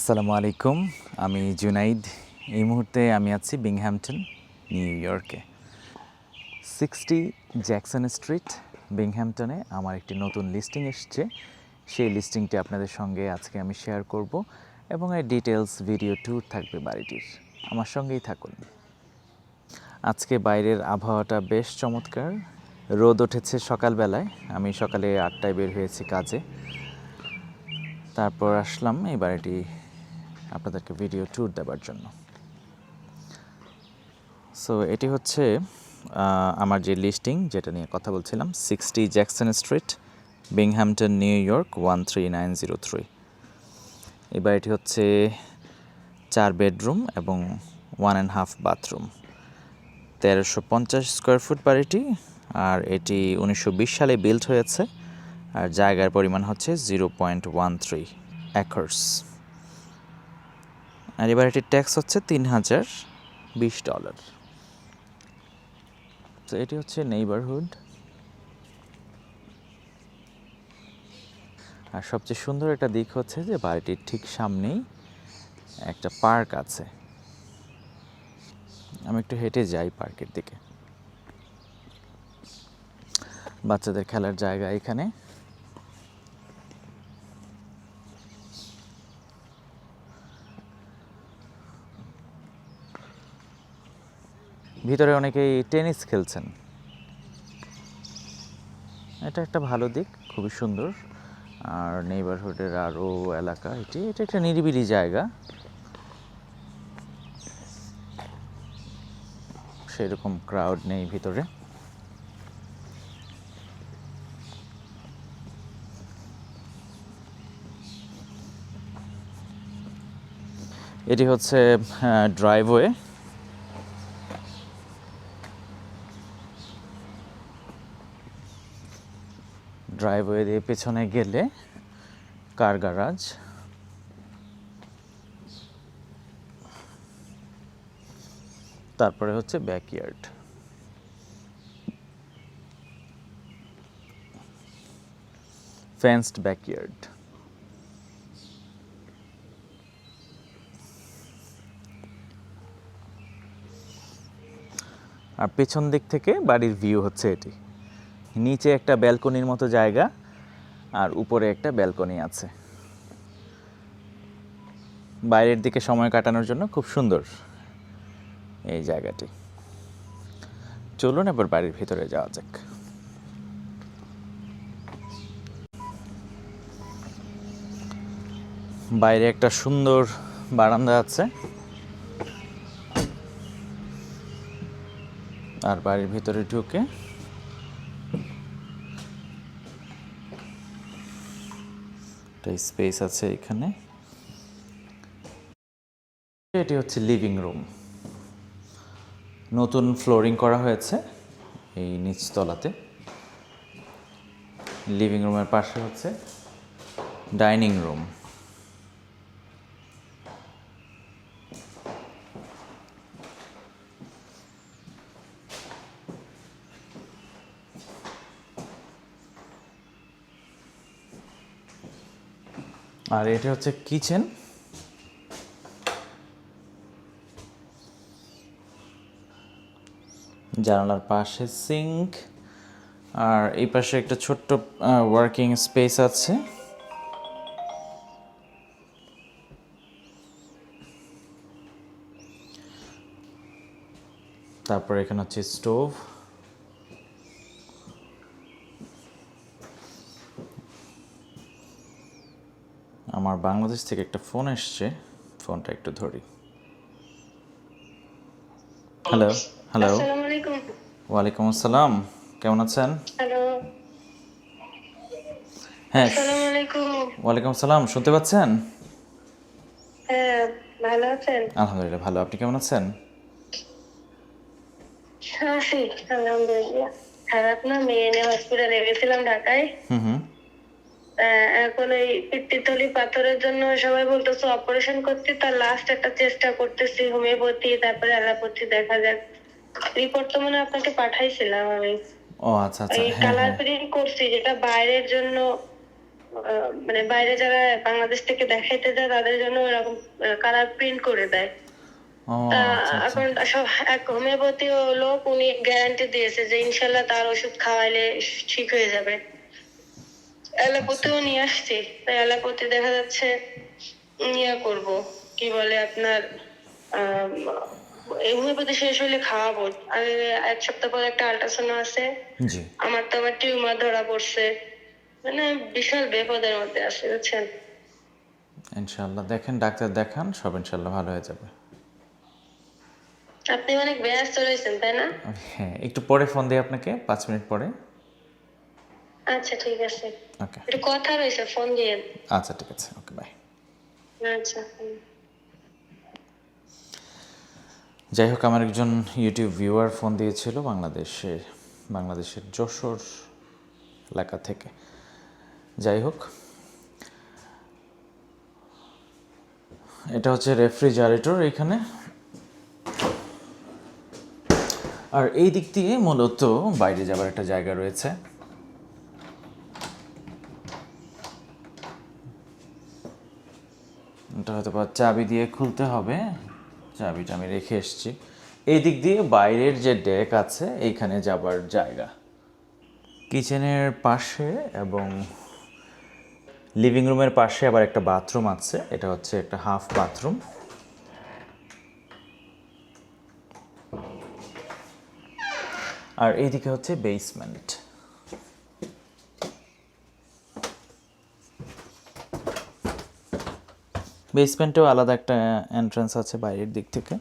আসসালামু আলাইকুম। আমি জুনাইদ। এই মুহূর্তে আমি আছি বিংহ্যামটন নিউ ইয়র্কে সিক্সটি জ্যাকসন স্ট্রিট বিংহ্যামটনে আমার একটি নতুন লিস্টিং এসছে। সেই লিস্টিংটি আপনাদের সঙ্গে আজকে আমি শেয়ার করব এবং এর ডিটেলস ভিডিও ট্যুর থাকবে বাড়িটির। আমার সঙ্গেই থাকুন। আজকে বাইরের আবহাওয়াটা বেশ চমৎকার। রোদ উঠেছে সকালবেলায়। আমি সকালে আটটায় বের হয়েছি কাজে। তারপর আসলাম এই বাড়িটি আপনাদেরকে ভিডিও ট্যুর দেওয়ার জন্য। সো এটি হচ্ছে আমার যে লিস্টিং যেটা নিয়ে কথা বলছিলাম sixty Jackson street Binghamton New York one three nine zero three এই বাড়িটি হচ্ছে চার বেডরুম এবং ওয়ান অ্যান্ড হাফ বাথরুম তেরোশো পঞ্চাশ স্কোয়ার ফুট বাড়িটি, আর এটি উনিশশো বিশ সালে বিল্ড হয়েছে, আর জায়গার পরিমাণ হচ্ছে zero point one three acres আর এই বাড়িটির ট্যাক্স হচ্ছে তিন হাজার বিশ ডলার তো এটি হচ্ছে নেইবারহুড আর সবচেয়ে সুন্দর একটা দিক হচ্ছে যে বাড়িটির ঠিক সামনেই একটা পার্ক আছে। আমি একটু হেঁটে যাই পার্কের দিকে। বাচ্চাদের খেলার জায়গা এখানে। ভিতরে অনেকেই টেনিস খেলছেন। এটা একটা ভালো দিক, খুবই সুন্দর। আর নেইবারহুডের আরও এলাকা, এটি, এটা একটা নিরিবিলি জায়গা। সেরকম ক্রাউড নেই ভিতরে। এটি হচ্ছে ড্রাইভওয়ে ড্রাইভওয়ে দিয়ে পেছনে গেলে কার গ্যারাজ তারপরে হচ্ছে ব্যাকইয়ার্ড ফেন্সড ব্যাকইয়ার্ড আর পেছন দিক থেকে বাড়ির ভিউ হচ্ছে এটি। নিচে একটা ব্যালকনির মতো জায়গা, আর উপরে একটা ব্যালকনি আছে। বাইরের দিকে সময় কাটানোর জন্য খুব সুন্দর এই জায়গাটি। চলুন এবার বাড়ির ভিতরে যাওয়া যাক। বাইরে একটা সুন্দর বারান্দা আছে। আর বাড়ির ভিতরে ঢুকে একটা স্পেস আছে এখানে। এটি হচ্ছে লিভিং রুম। নতুন ফ্লোরিং করা হয়েছে এই নিচতলাতে। লিভিং রুমের পাশে হচ্ছে ডাইনিং রুম। আর এটা হচ্ছে কিচেন জানালার পাশে সিঙ্ক আর এই পাশে একটা ছোট্ট ওয়ার্কিং স্পেস আছে। তারপর এখানে হচ্ছে স্টোভ আমার বাংলাদেশ থেকে একটা ফোন এসছে। ফোনটা একটু ধরি। হ্যালো হ্যালো ওয়ালাইকুম আসসালাম। কেমন আছেন? হ্যাঁ। ওয়ালাইকুম আসসালাম। শুনতে পাচ্ছেন? হ্যাঁ আলহামদুলিল্লাহ ভালো। আপনি কেমন আছেন? আছি আলহামদুলিল্লাহ। খারাপ না মেয়ে নিয়ে হসপিটালে গেছিলাম ঢাকায়। হুম হুম। এখন ওই পিত্তিতলি পাথরের জন্য সবাই বলতেছে অপারেশন করতে তার লাস্ট একটা চেষ্টা করতেছি হোমিওপ্যাথি তারপরে অ্যালোপ্যাথি দেখা যাক। রিপোর্ট তো মনে হয় আপনাকে পাঠাইছিলাম আমি। ও আচ্ছা আচ্ছা এই হ্যাঁ কালার হ্যাঁ। প্রিন্ট করছি যেটা বাইরের জন্য মানে বাইরে যারা বাংলাদেশ থেকে দেখাইতে যায় তাদের জন্য এরকম কালার প্রিন্ট করে দেয়। আচ্ছা আচ্ছা। এখন সব এক হোমিওপ্যাথি লোক উনি গ্যারান্টি দিয়েছে যে ইনশাল্লাহ তার ওষুধ খাওয়াইলে ঠিক হয়ে যাবে। অ্যালোপ্যাথিও নিয়ে আসছি। তাই অ্যালোপ্যাথি দেখা যাচ্ছে ইয়ে করব। কি বলে আপনার হোমিওপ্যাথি শেষ হলে খাওয়াবো। আর এক সপ্তাহ পর একটা আল্ট্রাসাউন্ড আছে। আমার তো আবার টিউমার ধরা পড়ছে। মানে বিশাল বিপদের মধ্যে আছে বুঝছেন? ইনশাল্লাহ দেখেন ডাক্তার দেখান সব ইনশাল্লাহ ভালো হয়ে যাবে। আপনি অনেক ব্যস্ত রয়েছেন তাই না? হ্যাঁ একটু পরে ফোন দিই আপনাকে পাঁচ মিনিট পরে। আচ্ছা ঠিক আছে। ওকে একটু কথা রয়েছে ফোন দিয়ে। আচ্ছা ঠিক আছে। ওকে বাই আচ্ছা যাই হোক আমার একজন ইউটিউব ভিউয়ার ফোন দিয়েছিল বাংলাদেশে বাংলাদেশের যশোর এলাকা থেকে। যাই হোক এটা হচ্ছে রেফ্রিজারেটর এখানে। আর এই দিক দিয়ে মূলত বাইরে যাবার একটা জায়গা রয়েছে। এটা হয়তো বা চাবি দিয়ে খুলতে হবে। চাবিটা আমি রেখে এসেছি। এই দিক দিয়ে বাইরের যে ডেক আছে, এইখানে যাবার জায়গা। কিচেনের পাশে এবং লিভিং রুমের পাশে আবার একটা বাথরুম আছে। এটা হচ্ছে একটা হাফ বাথরুম। আর এইদিকে হচ্ছে বেসমেন্ট। বেসমেন্টেও আলাদা একটা এন্ট্রান্স আছে বাইরের দিক থেকে।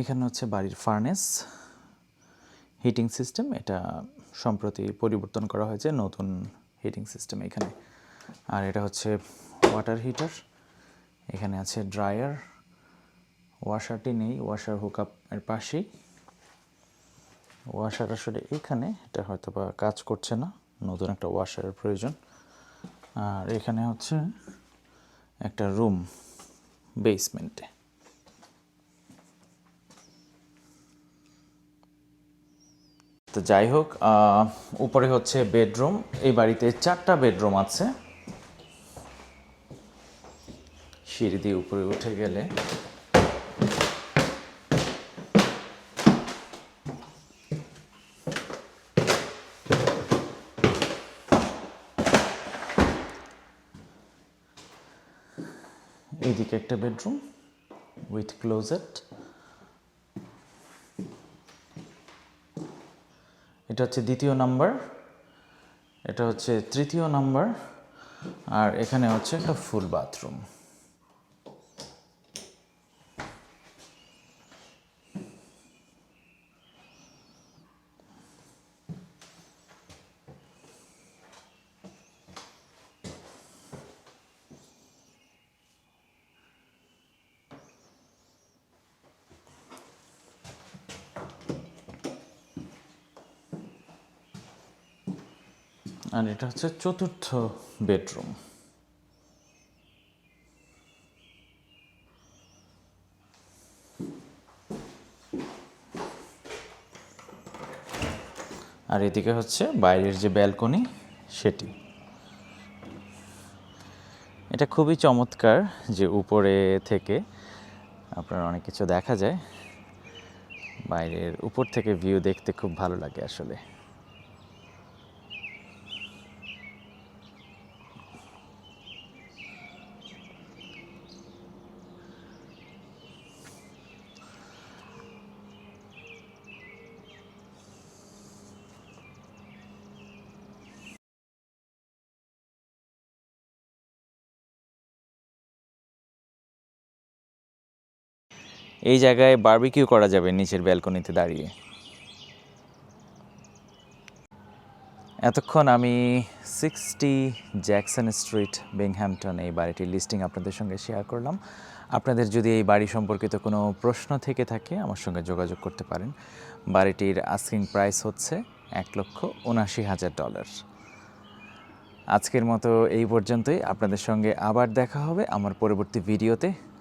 এখানে হচ্ছে বাড়ির ফার্নেস হিটিং সিস্টেম এটা সম্প্রতি পরিবর্তন করা হয়েছে, নতুন হিটিং সিস্টেম এখানে। আর এটা হচ্ছে ওয়াটার হিটার এখানে আছে ড্রায়ার ওয়াশারটি নেই ওয়াশার হুকআপ এর পাশেই। ওয়াশার আসলে এখানে এটা হয়তো বা কাজ করছে না। নতুন একটা ওয়াশারের প্রয়োজন। আর এখানে হচ্ছে একটা রুম বেসমেন্টে তো যাই হোক উপরে হচ্ছে বেডরুম এই বাড়িতে চারটা বেডরুম আছে। সিঁড়ি দিয়ে উপরে উঠে গেলে এইদিকে একটা বেডরুম উইথ ক্লোজেট। এটা হচ্ছে দ্বিতীয় নাম্বার, এটা হচ্ছে তৃতীয় নাম্বার, আর এখানে হচ্ছে একটা ফুল বাথরুম। আর এটা হচ্ছে চতুর্থ বেডরুম। আর এদিকে হচ্ছে বাইরের যে ব্যালকনি, সেটি। এটা খুবই চমৎকার যে উপরে থেকে আপনার অনেক কিছু দেখা যায়। বাইরের উপর থেকে ভিউ দেখতে খুব ভালো লাগে আসলে। এই জায়গায় বারবিকিউ করা যাবে নিচের ব্যালকনিতে দাঁড়িয়ে। এতক্ষণ আমি সিক্সটি জ্যাকসন স্ট্রিট বিংহ্যাম্পটন এই বাড়িটির লিস্টিং আপনাদের সঙ্গে শেয়ার করলাম। আপনাদের যদি এই বাড়ি সম্পর্কিত কোনো প্রশ্ন থেকে থাকে, আমার সঙ্গে যোগাযোগ করতে পারেন। বাড়িটির আস্কিং প্রাইস হচ্ছে এক লক্ষ উনাশি হাজার ডলার আজকের মতো এই পর্যন্তই। আপনাদের সঙ্গে আবার দেখা হবে আমার পরবর্তী ভিডিওতে